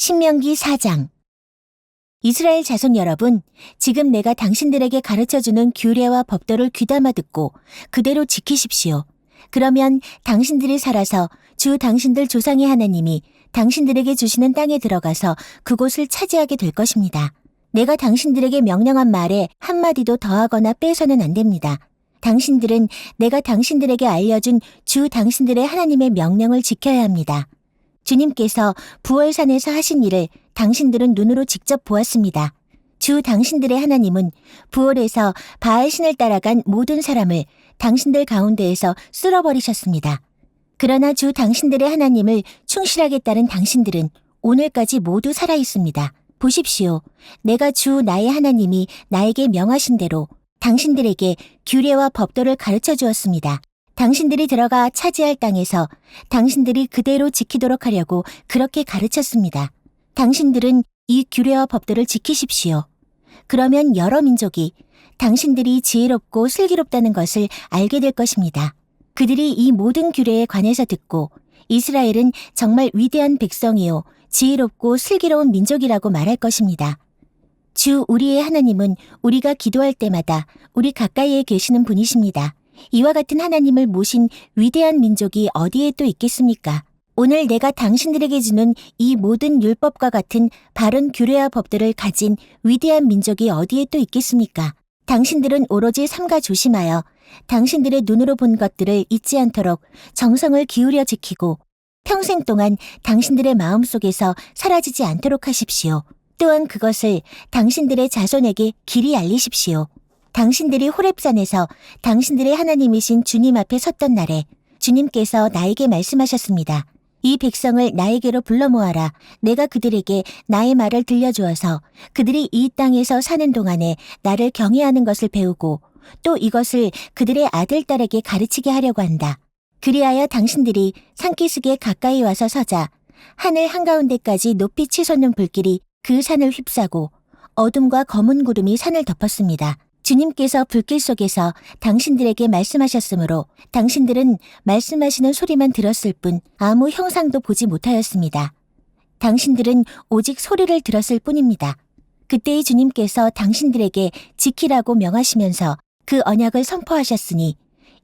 신명기 4장 이스라엘 자손 여러분, 지금 내가 당신들에게 가르쳐주는 규례와 법도를 귀담아 듣고 그대로 지키십시오. 그러면 당신들이 살아서 주 당신들 조상의 하나님이 당신들에게 주시는 땅에 들어가서 그곳을 차지하게 될 것입니다. 내가 당신들에게 명령한 말에 한마디도 더하거나 빼서는 안 됩니다. 당신들은 내가 당신들에게 알려준 주 당신들의 하나님의 명령을 지켜야 합니다. 주님께서 부월산에서 하신 일을 당신들은 눈으로 직접 보았습니다. 주 당신들의 하나님은 부월에서 바알신을 따라간 모든 사람을 당신들 가운데에서 쓸어버리셨습니다. 그러나 주 당신들의 하나님을 충실하게 따른 당신들은 오늘까지 모두 살아 있습니다. 보십시오. 내가 주 나의 하나님이 나에게 명하신 대로 당신들에게 규례와 법도를 가르쳐 주었습니다. 당신들이 들어가 차지할 땅에서 당신들이 그대로 지키도록 하려고 그렇게 가르쳤습니다. 당신들은 이 규례와 법들을 지키십시오. 그러면 여러 민족이 당신들이 지혜롭고 슬기롭다는 것을 알게 될 것입니다. 그들이 이 모든 규례에 관해서 듣고 이스라엘은 정말 위대한 백성이요, 지혜롭고 슬기로운 민족이라고 말할 것입니다. 주 우리의 하나님은 우리가 기도할 때마다 우리 가까이에 계시는 분이십니다. 이와 같은 하나님을 모신 위대한 민족이 어디에 또 있겠습니까? 오늘 내가 당신들에게 주는 이 모든 율법과 같은 바른 규례와 법들을 가진 위대한 민족이 어디에 또 있겠습니까? 당신들은 오로지 삼가 조심하여 당신들의 눈으로 본 것들을 잊지 않도록 정성을 기울여 지키고 평생 동안 당신들의 마음 속에서 사라지지 않도록 하십시오. 또한 그것을 당신들의 자손에게 길이 알리십시오. 당신들이 호랩산에서 당신들의 하나님이신 주님 앞에 섰던 날에 주님께서 나에게 말씀하셨습니다. 이 백성을 나에게로 불러 모아라. 내가 그들에게 나의 말을 들려주어서 그들이 이 땅에서 사는 동안에 나를 경외하는 것을 배우고 또 이것을 그들의 아들, 딸에게 가르치게 하려고 한다. 그리하여 당신들이 산기슭에 가까이 와서 서자 하늘 한가운데까지 높이 치솟는 불길이 그 산을 휩싸고 어둠과 검은 구름이 산을 덮었습니다. 주님께서 불길 속에서 당신들에게 말씀하셨으므로 당신들은 말씀하시는 소리만 들었을 뿐 아무 형상도 보지 못하였습니다. 당신들은 오직 소리를 들었을 뿐입니다. 그때의 주님께서 당신들에게 지키라고 명하시면서 그 언약을 선포하셨으니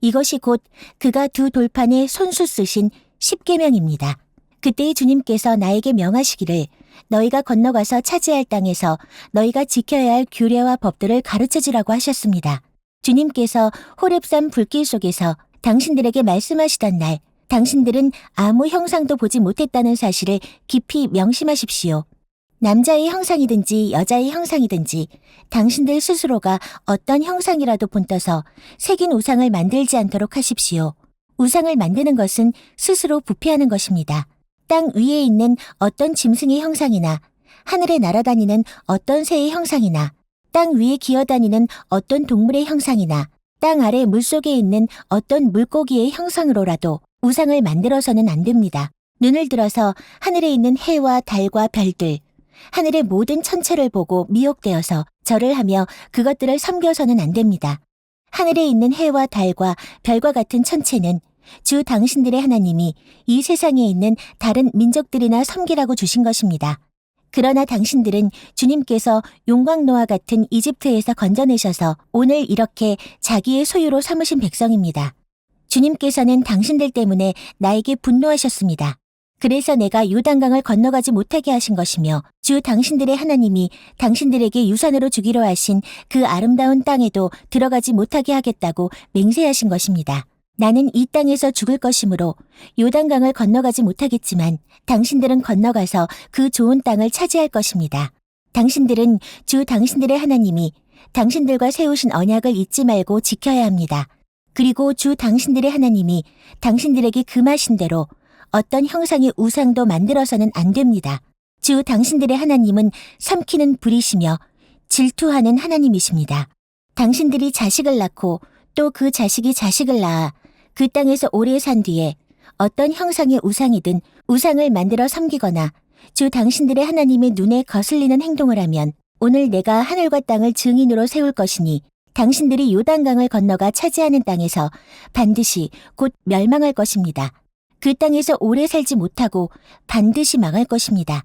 이것이 곧 그가 두 돌판에 손수 쓰신 십계명입니다. 그때의 주님께서 나에게 명하시기를 너희가 건너가서 차지할 땅에서 너희가 지켜야 할 규례와 법들을 가르쳐 주라고 하셨습니다. 주님께서 호랩산 불길 속에서 당신들에게 말씀하시던 날 당신들은 아무 형상도 보지 못했다는 사실을 깊이 명심하십시오. 남자의 형상이든지 여자의 형상이든지 당신들 스스로가 어떤 형상이라도 본떠서 새긴 우상을 만들지 않도록 하십시오. 우상을 만드는 것은 스스로 부패하는 것입니다. 땅 위에 있는 어떤 짐승의 형상이나 하늘에 날아다니는 어떤 새의 형상이나 땅 위에 기어다니는 어떤 동물의 형상이나 땅 아래 물속에 있는 어떤 물고기의 형상으로라도 우상을 만들어서는 안 됩니다. 눈을 들어서 하늘에 있는 해와 달과 별들, 하늘의 모든 천체를 보고 미혹되어서 절을 하며 그것들을 섬겨서는 안 됩니다. 하늘에 있는 해와 달과 별과 같은 천체는 주 당신들의 하나님이 이 세상에 있는 다른 민족들이나 섬기라고 주신 것입니다. 그러나 당신들은 주님께서 용광노와 같은 이집트에서 건져내셔서 오늘 이렇게 자기의 소유로 삼으신 백성입니다. 주님께서는 당신들 때문에 나에게 분노하셨습니다. 그래서 내가 요단강을 건너가지 못하게 하신 것이며 주 당신들의 하나님이 당신들에게 유산으로 주기로 하신 그 아름다운 땅에도 들어가지 못하게 하겠다고 맹세하신 것입니다. 나는 이 땅에서 죽을 것이므로 요단강을 건너가지 못하겠지만 당신들은 건너가서 그 좋은 땅을 차지할 것입니다. 당신들은 주 당신들의 하나님이 당신들과 세우신 언약을 잊지 말고 지켜야 합니다. 그리고 주 당신들의 하나님이 당신들에게 금하신 대로 어떤 형상의 우상도 만들어서는 안 됩니다. 주 당신들의 하나님은 삼키는 불이시며 질투하는 하나님이십니다. 당신들이 자식을 낳고 또 그 자식이 자식을 낳아 그 땅에서 오래 산 뒤에 어떤 형상의 우상이든 우상을 만들어 섬기거나 주 당신들의 하나님의 눈에 거슬리는 행동을 하면 오늘 내가 하늘과 땅을 증인으로 세울 것이니 당신들이 요단강을 건너가 차지하는 땅에서 반드시 곧 멸망할 것입니다. 그 땅에서 오래 살지 못하고 반드시 망할 것입니다.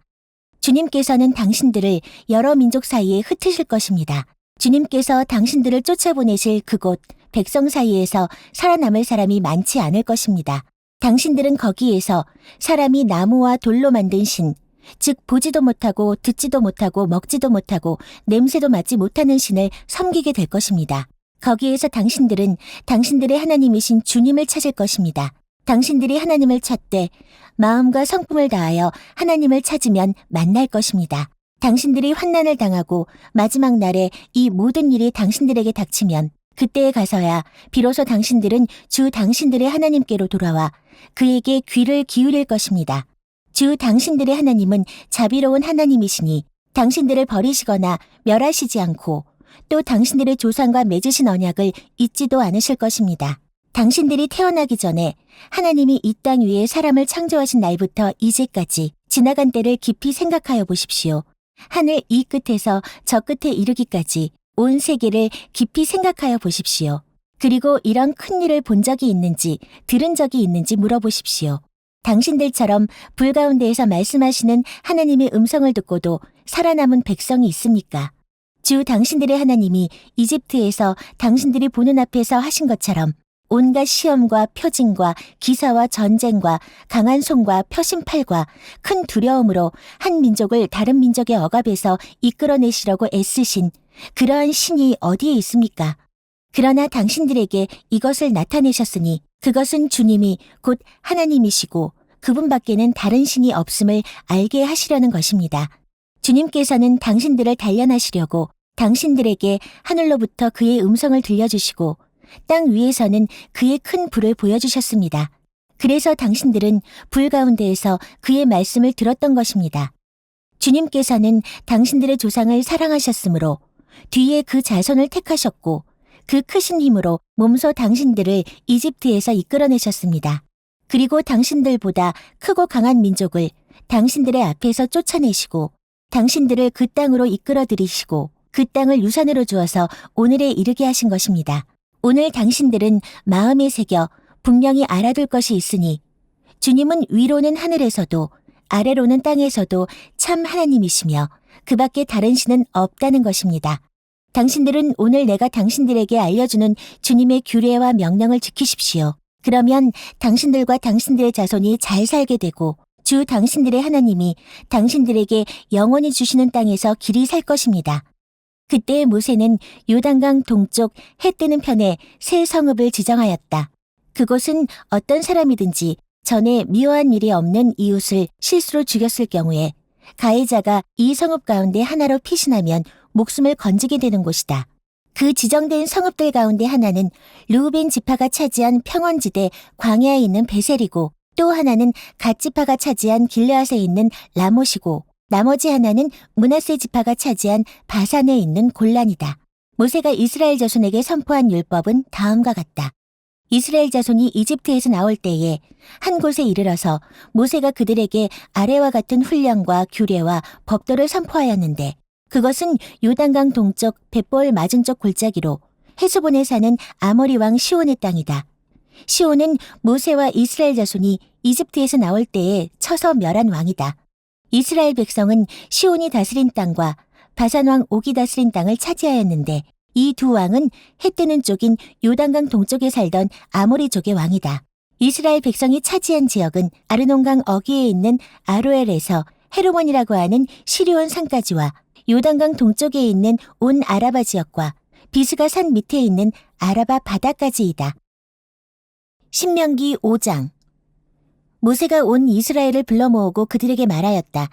주님께서는 당신들을 여러 민족 사이에 흩으실 것입니다. 주님께서 당신들을 쫓아보내실 그곳 백성 사이에서 살아남을 사람이 많지 않을 것입니다. 당신들은 거기에서 사람이 나무와 돌로 만든 신, 즉 보지도 못하고 듣지도 못하고 먹지도 못하고 냄새도 맡지 못하는 신을 섬기게 될 것입니다. 거기에서 당신들은 당신들의 하나님이신 주님을 찾을 것입니다. 당신들이 하나님을 찾되 마음과 성품을 다하여 하나님을 찾으면 만날 것입니다. 당신들이 환난을 당하고 마지막 날에 이 모든 일이 당신들에게 닥치면 그때에 가서야 비로소 당신들은 주 당신들의 하나님께로 돌아와 그에게 귀를 기울일 것입니다. 주 당신들의 하나님은 자비로운 하나님이시니 당신들을 버리시거나 멸하시지 않고 또 당신들의 조상과 맺으신 언약을 잊지도 않으실 것입니다. 당신들이 태어나기 전에 하나님이 이 땅 위에 사람을 창조하신 날부터 이제까지 지나간 때를 깊이 생각하여 보십시오. 하늘 이 끝에서 저 끝에 이르기까지 온 세계를 깊이 생각하여 보십시오. 그리고 이런 큰 일을 본 적이 있는지 들은 적이 있는지 물어보십시오. 당신들처럼 불 가운데에서 말씀하시는 하나님의 음성을 듣고도 살아남은 백성이 있습니까? 주 당신들의 하나님이 이집트에서 당신들이 보는 앞에서 하신 것처럼 온갖 시험과 표징과 기사와 전쟁과 강한 손과 표심팔과 큰 두려움으로 한 민족을 다른 민족의 억압에서 이끌어내시려고 애쓰신 그러한 신이 어디에 있습니까? 그러나 당신들에게 이것을 나타내셨으니 그것은 주님이 곧 하나님이시고 그분밖에는 다른 신이 없음을 알게 하시려는 것입니다. 주님께서는 당신들을 단련하시려고 당신들에게 하늘로부터 그의 음성을 들려주시고 땅 위에서는 그의 큰 불을 보여주셨습니다. 그래서 당신들은 불 가운데에서 그의 말씀을 들었던 것입니다. 주님께서는 당신들의 조상을 사랑하셨으므로 뒤에 그 자손을 택하셨고 그 크신 힘으로 몸소 당신들을 이집트에서 이끌어내셨습니다. 그리고 당신들보다 크고 강한 민족을 당신들의 앞에서 쫓아내시고 당신들을 그 땅으로 이끌어 들이시고 그 땅을 유산으로 주어서 오늘에 이르게 하신 것입니다. 오늘 당신들은 마음에 새겨 분명히 알아둘 것이 있으니 주님은 위로는 하늘에서도 아래로는 땅에서도 참 하나님이시며 그 밖에 다른 신은 없다는 것입니다. 당신들은 오늘 내가 당신들에게 알려주는 주님의 규례와 명령을 지키십시오. 그러면 당신들과 당신들의 자손이 잘 살게 되고 주 당신들의 하나님이 당신들에게 영원히 주시는 땅에서 길이 살 것입니다. 그때 모세는 요단강 동쪽 해 뜨는 편에 새 성읍을 지정하였다. 그곳은 어떤 사람이든지 전에 미워한 일이 없는 이웃을 실수로 죽였을 경우에 가해자가 이 성읍 가운데 하나로 피신하면 목숨을 건지게 되는 곳이다. 그 지정된 성읍들 가운데 하나는 루벤 지파가 차지한 평원지대 광야에 있는 베셀이고 또 하나는 갓 지파가 차지한 길르앗에 있는 라못이고 나머지 하나는 문하세 지파가 차지한 바산에 있는 골란이다. 모세가 이스라엘 자손에게 선포한 율법은 다음과 같다. 이스라엘 자손이 이집트에서 나올 때에 한 곳에 이르러서 모세가 그들에게 아래와 같은 훈련과 규례와 법도를 선포하였는데 그것은 요단강 동쪽 벳볼 맞은쪽 골짜기로 헤스본에 사는 아모리 왕 시온의 땅이다. 시온은 모세와 이스라엘 자손이 이집트에서 나올 때에 쳐서 멸한 왕이다. 이스라엘 백성은 시온이 다스린 땅과 바산 왕 옥이 다스린 땅을 차지하였는데 이 두 왕은 해 뜨는 쪽인 요단강 동쪽에 살던 아모리족의 왕이다. 이스라엘 백성이 차지한 지역은 아르논강 어귀에 있는 아로엘에서 헤르몬이라고 하는 시리온 산까지와 요단강 동쪽에 있는 온 아라바 지역과 비스가 산 밑에 있는 아라바 바다까지이다. 신명기 5장 모세가 온 이스라엘을 불러 모으고 그들에게 말하였다.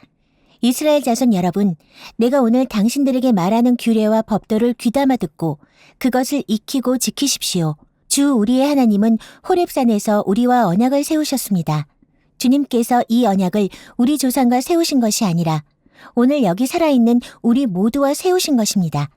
이스라엘 자손 여러분, 내가 오늘 당신들에게 말하는 규례와 법도를 귀담아 듣고 그것을 익히고 지키십시오. 주 우리의 하나님은 호렙산에서 우리와 언약을 세우셨습니다. 주님께서 이 언약을 우리 조상과 세우신 것이 아니라 오늘 여기 살아있는 우리 모두와 세우신 것입니다.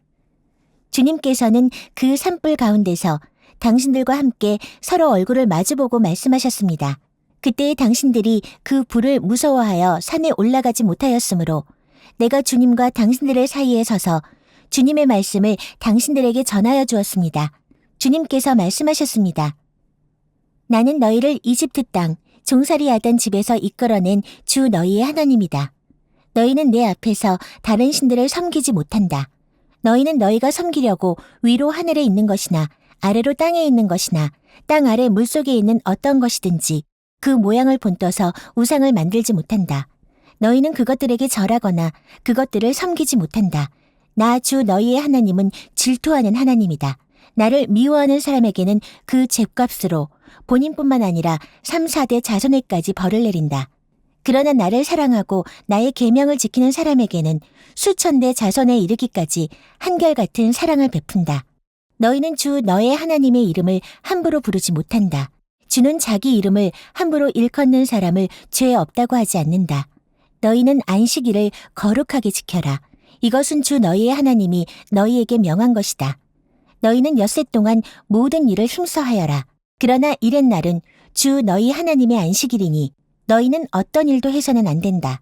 주님께서는 그 산불 가운데서 당신들과 함께 서로 얼굴을 마주보고 말씀하셨습니다. 그때 당신들이 그 불을 무서워하여 산에 올라가지 못하였으므로 내가 주님과 당신들의 사이에 서서 주님의 말씀을 당신들에게 전하여 주었습니다. 주님께서 말씀하셨습니다. 나는 너희를 이집트 땅 종살이 하던 집에서 이끌어낸 주 너희의 하나님이다. 너희는 내 앞에서 다른 신들을 섬기지 못한다. 너희는 너희가 섬기려고 위로 하늘에 있는 것이나 아래로 땅에 있는 것이나 땅 아래 물속에 있는 어떤 것이든지 그 모양을 본떠서 우상을 만들지 못한다. 너희는 그것들에게 절하거나 그것들을 섬기지 못한다. 나 주 너희의 하나님은 질투하는 하나님이다. 나를 미워하는 사람에게는 그 죗값으로 본인뿐만 아니라 3, 4대 자손에까지 벌을 내린다. 그러나 나를 사랑하고 나의 계명을 지키는 사람에게는 수천 대 자손에 이르기까지 한결같은 사랑을 베푼다. 너희는 주 너의 하나님의 이름을 함부로 부르지 못한다. 주는 자기 이름을 함부로 일컫는 사람을 죄 없다고 하지 않는다. 너희는 안식일을 거룩하게 지켜라. 이것은 주 너희의 하나님이 너희에게 명한 것이다. 너희는 엿새 동안 모든 일을 힘써하여라. 그러나 이렛 날은 주 너희 하나님의 안식일이니 너희는 어떤 일도 해서는 안 된다.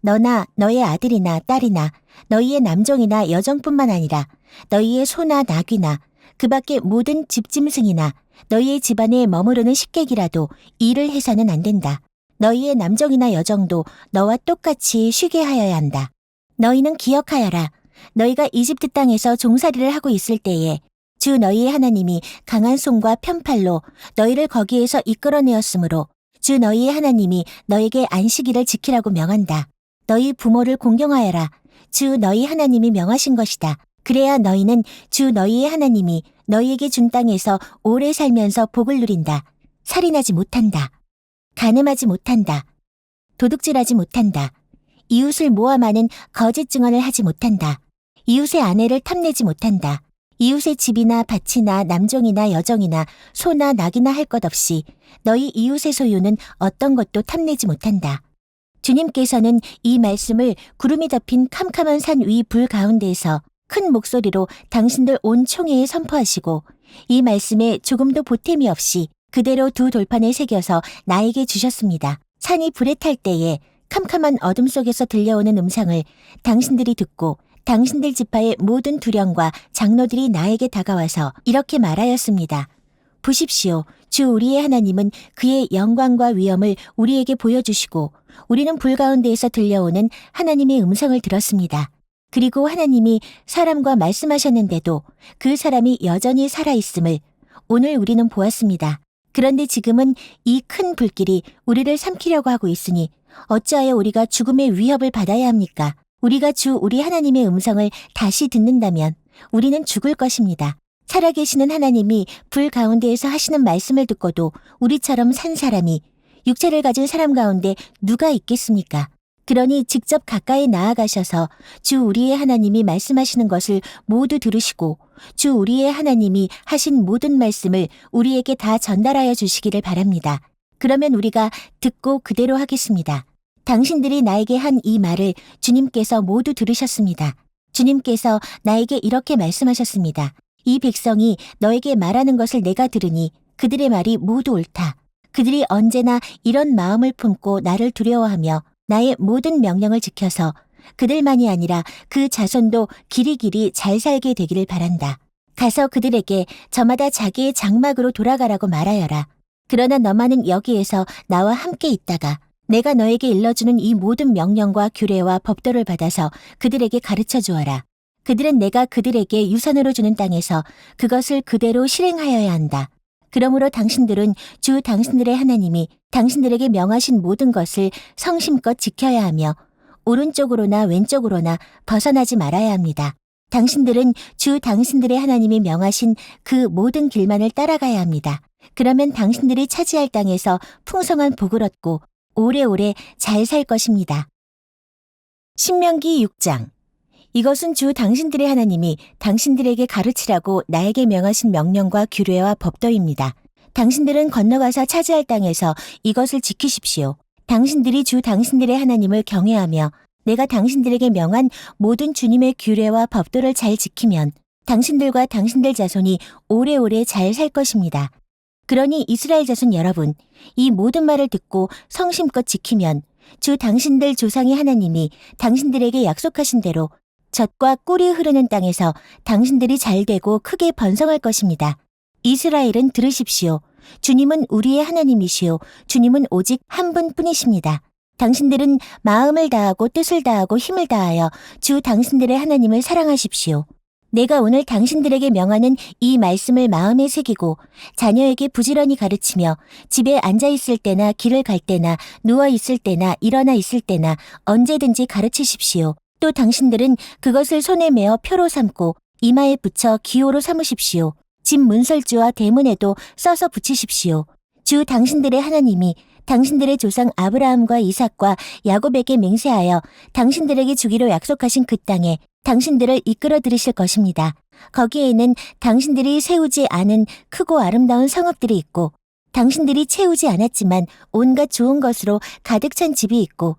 너나 너의 아들이나 딸이나 너희의 남종이나 여종뿐만 아니라 너희의 소나 나귀나 그 밖의 모든 집짐승이나 너희의 집안에 머무르는 식객이라도 일을 해서는 안 된다. 너희의 남종이나 여종도 너와 똑같이 쉬게 하여야 한다. 너희는 기억하여라. 너희가 이집트 땅에서 종살이를 하고 있을 때에 주 너희의 하나님이 강한 손과 편팔로 너희를 거기에서 이끌어내었으므로 주 너희의 하나님이 너에게 안식일을 지키라고 명한다. 너희 부모를 공경하여라. 주 너희 하나님이 명하신 것이다. 그래야 너희는 주 너희의 하나님이 너희에게 준 땅에서 오래 살면서 복을 누린다. 살인하지 못한다. 가늠하지 못한다. 도둑질하지 못한다. 이웃을 모함하는 거짓 증언을 하지 못한다. 이웃의 아내를 탐내지 못한다. 이웃의 집이나 밭이나 남종이나 여종이나 소나 낙이나 할 것 없이 너희 이웃의 소유는 어떤 것도 탐내지 못한다. 주님께서는 이 말씀을 구름이 덮인 캄캄한 산 위 불 가운데에서 큰 목소리로 당신들 온 총회에 선포하시고 이 말씀에 조금도 보탬이 없이 그대로 두 돌판에 새겨서 나에게 주셨습니다. 산이 불에 탈 때에 캄캄한 어둠 속에서 들려오는 음성을 당신들이 듣고 당신들 지파의 모든 두령과 장로들이 나에게 다가와서 이렇게 말하였습니다. 보십시오. 주 우리의 하나님은 그의 영광과 위엄을 우리에게 보여주시고 우리는 불 가운데에서 들려오는 하나님의 음성을 들었습니다. 그리고 하나님이 사람과 말씀하셨는데도 그 사람이 여전히 살아있음을 오늘 우리는 보았습니다. 그런데 지금은 이 큰 불길이 우리를 삼키려고 하고 있으니 어찌하여 우리가 죽음의 위협을 받아야 합니까? 우리가 주 우리 하나님의 음성을 다시 듣는다면 우리는 죽을 것입니다. 살아계시는 하나님이 불 가운데에서 하시는 말씀을 듣고도 우리처럼 산 사람이 육체를 가진 사람 가운데 누가 있겠습니까? 그러니 직접 가까이 나아가셔서 주 우리의 하나님이 말씀하시는 것을 모두 들으시고 주 우리의 하나님이 하신 모든 말씀을 우리에게 다 전달하여 주시기를 바랍니다. 그러면 우리가 듣고 그대로 하겠습니다. 당신들이 나에게 한 이 말을 주님께서 모두 들으셨습니다. 주님께서 나에게 이렇게 말씀하셨습니다. 이 백성이 너에게 말하는 것을 내가 들으니 그들의 말이 모두 옳다. 그들이 언제나 이런 마음을 품고 나를 두려워하며 나의 모든 명령을 지켜서 그들만이 아니라 그 자손도 길이길이 잘 살게 되기를 바란다. 가서 그들에게 저마다 자기의 장막으로 돌아가라고 말하여라. 그러나 너만은 여기에서 나와 함께 있다가 내가 너에게 일러주는 이 모든 명령과 규례와 법도를 받아서 그들에게 가르쳐 주어라. 그들은 내가 그들에게 유산으로 주는 땅에서 그것을 그대로 실행하여야 한다. 그러므로 당신들은 주 당신들의 하나님이 당신들에게 명하신 모든 것을 성심껏 지켜야 하며 오른쪽으로나 왼쪽으로나 벗어나지 말아야 합니다. 당신들은 주 당신들의 하나님이 명하신 그 모든 길만을 따라가야 합니다. 그러면 당신들이 차지할 땅에서 풍성한 복을 얻고 오래오래 잘 살 것입니다. 신명기 6장 이것은 주 당신들의 하나님이 당신들에게 가르치라고 나에게 명하신 명령과 규례와 법도입니다. 당신들은 건너가서 차지할 땅에서 이것을 지키십시오. 당신들이 주 당신들의 하나님을 경외하며 내가 당신들에게 명한 모든 주님의 규례와 법도를 잘 지키면 당신들과 당신들 자손이 오래오래 잘 살 것입니다. 그러니 이스라엘 자손 여러분, 이 모든 말을 듣고 성심껏 지키면 주 당신들 조상의 하나님이 당신들에게 약속하신 대로 젖과 꿀이 흐르는 땅에서 당신들이 잘 되고 크게 번성할 것입니다. 이스라엘은 들으십시오. 주님은 우리의 하나님이시오. 주님은 오직 한 분뿐이십니다. 당신들은 마음을 다하고 뜻을 다하고 힘을 다하여 주 당신들의 하나님을 사랑하십시오. 내가 오늘 당신들에게 명하는 이 말씀을 마음에 새기고 자녀에게 부지런히 가르치며 집에 앉아 있을 때나 길을 갈 때나 누워 있을 때나 일어나 있을 때나 언제든지 가르치십시오. 또 당신들은 그것을 손에 메어 표로 삼고 이마에 붙여 기호로 삼으십시오. 집 문설주와 대문에도 써서 붙이십시오. 주 당신들의 하나님이 당신들의 조상 아브라함과 이삭과 야곱에게 맹세하여 당신들에게 주기로 약속하신 그 땅에 당신들을 이끌어 들이실 것입니다. 거기에는 당신들이 세우지 않은 크고 아름다운 성읍들이 있고 당신들이 채우지 않았지만 온갖 좋은 것으로 가득 찬 집이 있고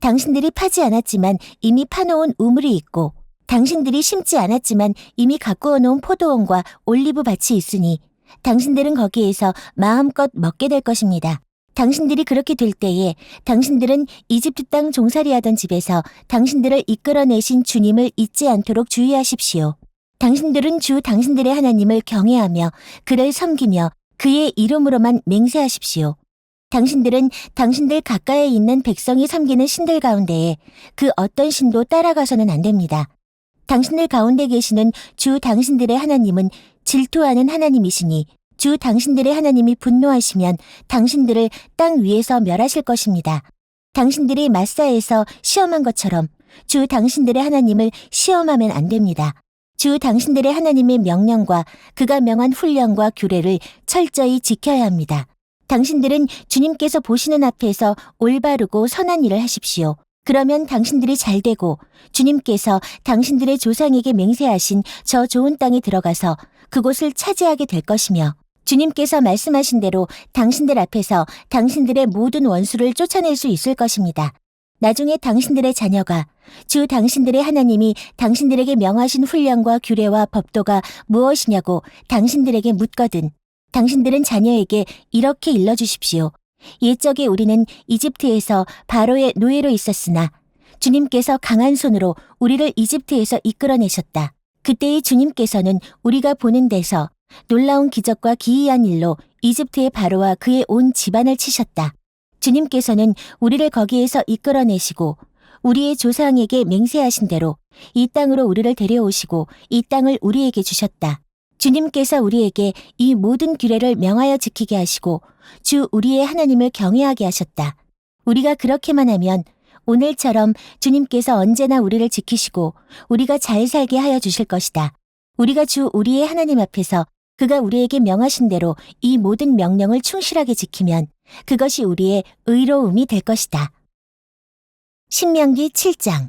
당신들이 파지 않았지만 이미 파놓은 우물이 있고 당신들이 심지 않았지만 이미 가꾸어 놓은 포도원과 올리브 밭이 있으니 당신들은 거기에서 마음껏 먹게 될 것입니다. 당신들이 그렇게 될 때에 당신들은 이집트 땅 종살이하던 집에서 당신들을 이끌어내신 주님을 잊지 않도록 주의하십시오. 당신들은 주 당신들의 하나님을 경외하며 그를 섬기며 그의 이름으로만 맹세하십시오. 당신들은 당신들 가까이에 있는 백성이 섬기는 신들 가운데에 그 어떤 신도 따라가서는 안 됩니다. 당신들 가운데 계시는 주 당신들의 하나님은 질투하는 하나님이시니 주 당신들의 하나님이 분노하시면 당신들을 땅 위에서 멸하실 것입니다. 당신들이 마사에서 시험한 것처럼 주 당신들의 하나님을 시험하면 안 됩니다. 주 당신들의 하나님의 명령과 그가 명한 훈련과 규례를 철저히 지켜야 합니다. 당신들은 주님께서 보시는 앞에서 올바르고 선한 일을 하십시오. 그러면 당신들이 잘 되고 주님께서 당신들의 조상에게 맹세하신 저 좋은 땅에 들어가서 그곳을 차지하게 될 것이며 주님께서 말씀하신 대로 당신들 앞에서 당신들의 모든 원수를 쫓아낼 수 있을 것입니다. 나중에 당신들의 자녀가 주 당신들의 하나님이 당신들에게 명하신 훈련과 규례와 법도가 무엇이냐고 당신들에게 묻거든 당신들은 자녀에게 이렇게 일러주십시오. 옛적에 우리는 이집트에서 바로의 노예로 있었으나 주님께서 강한 손으로 우리를 이집트에서 이끌어내셨다. 그때의 주님께서는 우리가 보는 데서 놀라운 기적과 기이한 일로 이집트의 바로와 그의 온 집안을 치셨다. 주님께서는 우리를 거기에서 이끌어내시고 우리의 조상에게 맹세하신 대로 이 땅으로 우리를 데려오시고 이 땅을 우리에게 주셨다. 주님께서 우리에게 이 모든 규례를 명하여 지키게 하시고 주 우리의 하나님을 경외하게 하셨다. 우리가 그렇게만 하면 오늘처럼 주님께서 언제나 우리를 지키시고 우리가 잘 살게 하여 주실 것이다. 우리가 주 우리의 하나님 앞에서 그가 우리에게 명하신 대로 이 모든 명령을 충실하게 지키면 그것이 우리의 의로움이 될 것이다. 신명기 7장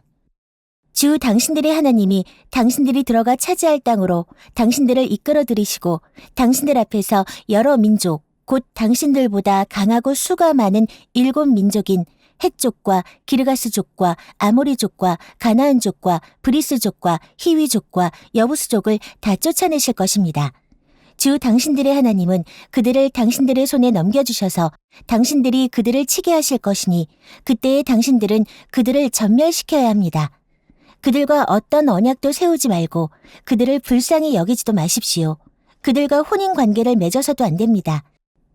주 당신들의 하나님이 당신들이 들어가 차지할 땅으로 당신들을 이끌어 들이시고 당신들 앞에서 여러 민족, 곧 당신들보다 강하고 수가 많은 일곱 민족인 헷족과 기르가스족과 아모리족과 가나안족과 브리스족과 히위족과 여부스족을 다 쫓아내실 것입니다. 주 당신들의 하나님은 그들을 당신들의 손에 넘겨주셔서 당신들이 그들을 치게 하실 것이니 그때에 당신들은 그들을 전멸시켜야 합니다. 그들과 어떤 언약도 세우지 말고 그들을 불쌍히 여기지도 마십시오. 그들과 혼인 관계를 맺어서도 안 됩니다.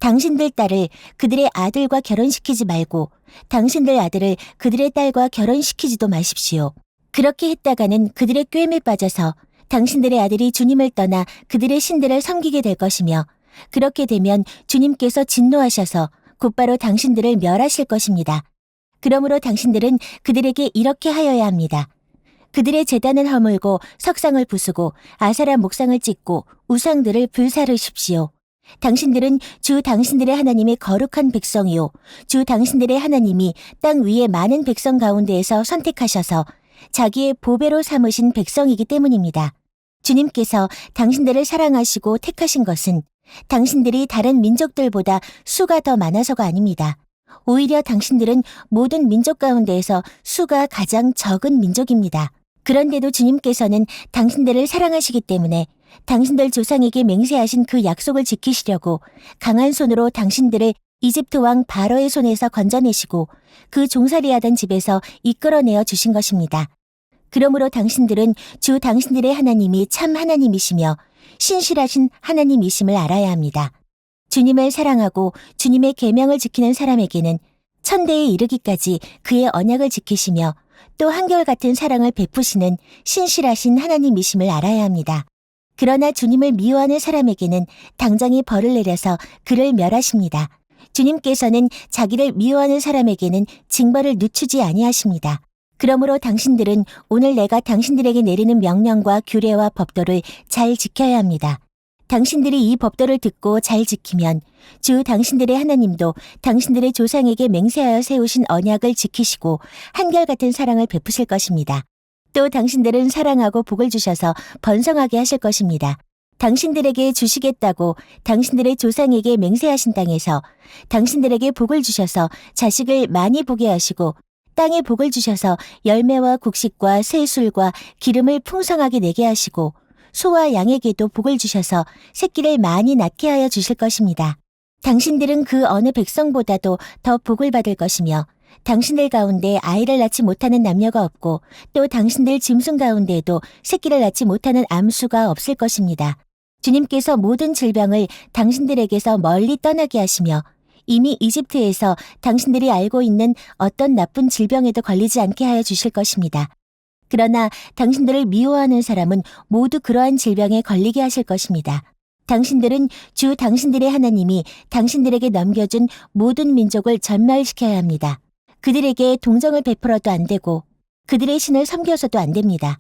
당신들 딸을 그들의 아들과 결혼시키지 말고 당신들 아들을 그들의 딸과 결혼시키지도 마십시오. 그렇게 했다가는 그들의 꾀임에 빠져서 당신들의 아들이 주님을 떠나 그들의 신들을 섬기게 될 것이며 그렇게 되면 주님께서 진노하셔서 곧바로 당신들을 멸하실 것입니다. 그러므로 당신들은 그들에게 이렇게 하여야 합니다. 그들의 재단을 허물고 석상을 부수고 아사라 목상을 찍고 우상들을 불사르십시오. 당신들은 주 당신들의 하나님의 거룩한 백성이요. 주 당신들의 하나님이 땅 위의 많은 백성 가운데에서 선택하셔서 자기의 보배로 삼으신 백성이기 때문입니다. 주님께서 당신들을 사랑하시고 택하신 것은 당신들이 다른 민족들보다 수가 더 많아서가 아닙니다. 오히려 당신들은 모든 민족 가운데에서 수가 가장 적은 민족입니다. 그런데도 주님께서는 당신들을 사랑하시기 때문에 당신들 조상에게 맹세하신 그 약속을 지키시려고 강한 손으로 당신들을 이집트 왕 바로의 손에서 건져내시고 그 종살이하던 집에서 이끌어내어 주신 것입니다. 그러므로 당신들은 주 당신들의 하나님이 참 하나님이시며 신실하신 하나님이심을 알아야 합니다. 주님을 사랑하고 주님의 계명을 지키는 사람에게는 천대에 이르기까지 그의 언약을 지키시며 또 한결같은 사랑을 베푸시는 신실하신 하나님이심을 알아야 합니다. 그러나 주님을 미워하는 사람에게는 당장에 벌을 내려서 그를 멸하십니다. 주님께서는 자기를 미워하는 사람에게는 징벌을 늦추지 아니하십니다. 그러므로 당신들은 오늘 내가 당신들에게 내리는 명령과 규례와 법도를 잘 지켜야 합니다. 당신들이 이 법도를 듣고 잘 지키면 주 당신들의 하나님도 당신들의 조상에게 맹세하여 세우신 언약을 지키시고 한결같은 사랑을 베푸실 것입니다. 또 당신들은 사랑하고 복을 주셔서 번성하게 하실 것입니다. 당신들에게 주시겠다고 당신들의 조상에게 맹세하신 땅에서 당신들에게 복을 주셔서 자식을 많이 보게 하시고 땅에 복을 주셔서 열매와 곡식과 새술과 기름을 풍성하게 내게 하시고 소와 양에게도 복을 주셔서 새끼를 많이 낳게 하여 주실 것입니다. 당신들은 그 어느 백성보다도 더 복을 받을 것이며 당신들 가운데 아이를 낳지 못하는 남녀가 없고 또 당신들 짐승 가운데에도 새끼를 낳지 못하는 암수가 없을 것입니다. 주님께서 모든 질병을 당신들에게서 멀리 떠나게 하시며 이미 이집트에서 당신들이 알고 있는 어떤 나쁜 질병에도 걸리지 않게 하여 주실 것입니다. 그러나 당신들을 미워하는 사람은 모두 그러한 질병에 걸리게 하실 것입니다. 당신들은 주 당신들의 하나님이 당신들에게 넘겨준 모든 민족을 전멸시켜야 합니다. 그들에게 동정을 베풀어도 안 되고 그들의 신을 섬겨서도 안 됩니다.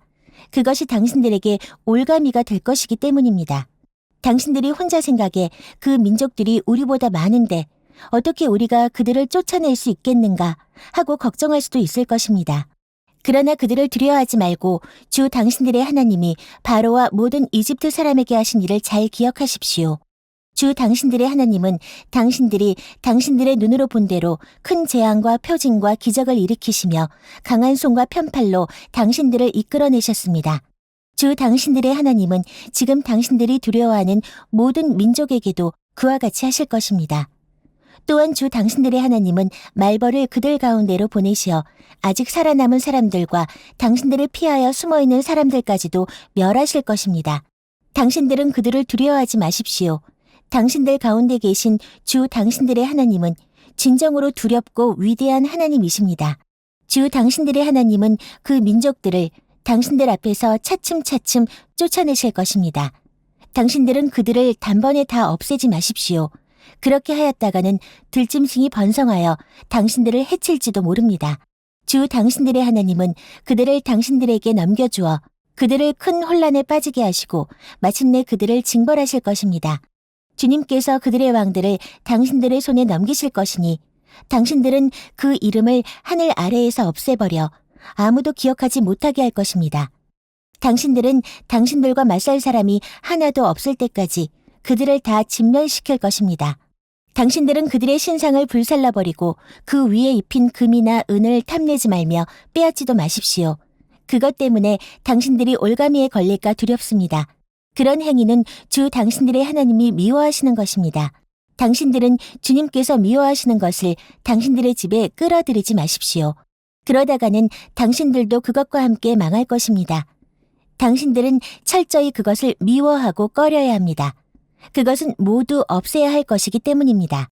그것이 당신들에게 올가미가 될 것이기 때문입니다. 당신들이 혼자 생각에 그 민족들이 우리보다 많은데 어떻게 우리가 그들을 쫓아낼 수 있겠는가 하고 걱정할 수도 있을 것입니다. 그러나 그들을 두려워하지 말고 주 당신들의 하나님이 바로와 모든 이집트 사람에게 하신 일을 잘 기억하십시오. 주 당신들의 하나님은 당신들이 당신들의 눈으로 본 대로 큰 재앙과 표징과 기적을 일으키시며 강한 손과 편팔로 당신들을 이끌어내셨습니다. 주 당신들의 하나님은 지금 당신들이 두려워하는 모든 민족에게도 그와 같이 하실 것입니다. 또한 주 당신들의 하나님은 말벌을 그들 가운데로 보내시어 아직 살아남은 사람들과 당신들을 피하여 숨어 있는 사람들까지도 멸하실 것입니다. 당신들은 그들을 두려워하지 마십시오. 당신들 가운데 계신 주 당신들의 하나님은 진정으로 두렵고 위대한 하나님이십니다. 주 당신들의 하나님은 그 민족들을 당신들 앞에서 차츰차츰 쫓아내실 것입니다. 당신들은 그들을 단번에 다 없애지 마십시오. 그렇게 하였다가는 들짐승이 번성하여 당신들을 해칠지도 모릅니다. 주 당신들의 하나님은 그들을 당신들에게 넘겨주어 그들을 큰 혼란에 빠지게 하시고 마침내 그들을 징벌하실 것입니다. 주님께서 그들의 왕들을 당신들의 손에 넘기실 것이니 당신들은 그 이름을 하늘 아래에서 없애버려 아무도 기억하지 못하게 할 것입니다. 당신들은 당신들과 맞설 사람이 하나도 없을 때까지 그들을 다 진멸시킬 것입니다. 당신들은 그들의 신상을 불살라버리고 그 위에 입힌 금이나 은을 탐내지 말며 빼앗지도 마십시오. 그것 때문에 당신들이 올가미에 걸릴까 두렵습니다. 그런 행위는 주 당신들의 하나님이 미워하시는 것입니다. 당신들은 주님께서 미워하시는 것을 당신들의 집에 끌어들이지 마십시오. 그러다가는 당신들도 그것과 함께 망할 것입니다. 당신들은 철저히 그것을 미워하고 꺼려야 합니다. 그것은 모두 없애야 할 것이기 때문입니다.